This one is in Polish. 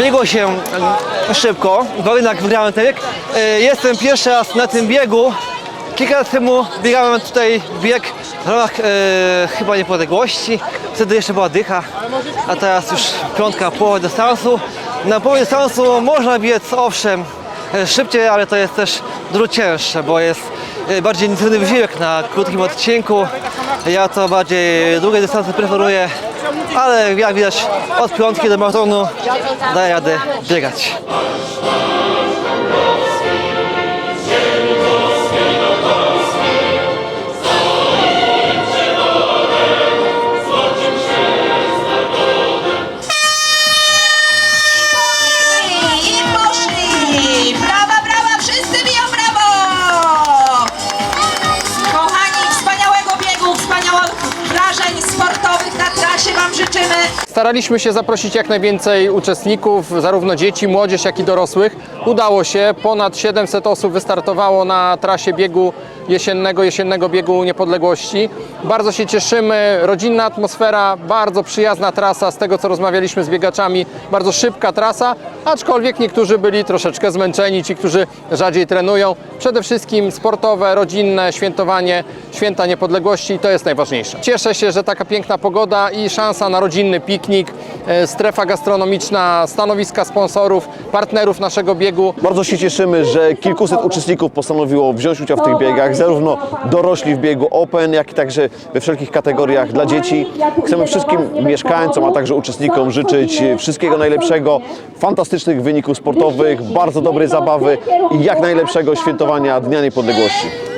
Biegło się e, szybko, bo jednak wygrałem ten bieg. E, Jestem pierwszy raz na tym biegu. Kilka lat temu biegałem tutaj bieg w ramach e, chyba niepodległości. Wtedy jeszcze była dycha, a teraz już piątka połowy dystansu. Na połowie dystansu można biec owszem e, szybciej, ale to jest też dużo cięższe, bo jest bardziej intensywny wysiłek na krótkim odcinku. Ja to bardziej długie dystanse preferuję, ale jak widać od piątki do maratonu daję radę biegać. Życzymy. Staraliśmy się zaprosić jak najwięcej uczestników, zarówno dzieci, młodzież, jak i dorosłych. Udało się, ponad 700 osób wystartowało na trasie biegu jesiennego, jesiennego biegu niepodległości. Bardzo się cieszymy, rodzinna atmosfera, bardzo przyjazna trasa z tego co rozmawialiśmy z biegaczami, bardzo szybka trasa, aczkolwiek niektórzy byli troszeczkę zmęczeni, ci, którzy rzadziej trenują. Przede wszystkim sportowe, rodzinne świętowanie święta niepodległości to jest najważniejsze. Cieszę się, że taka piękna pogoda i szansa na rodzinny piknik, e, strefa gastronomiczna, stanowiska sponsorów, partnerów naszego biegu. Bardzo się cieszymy, że kilkuset uczestników postanowiło wziąć udział w tych biegach, zarówno dorośli w biegu Open, jak i także we wszelkich kategoriach dla dzieci. Chcemy wszystkim mieszkańcom, a także uczestnikom życzyć wszystkiego najlepszego, fantastycznych wyników sportowych, bardzo dobrej zabawy i jak najlepszego świętowania Dnia Niepodległości.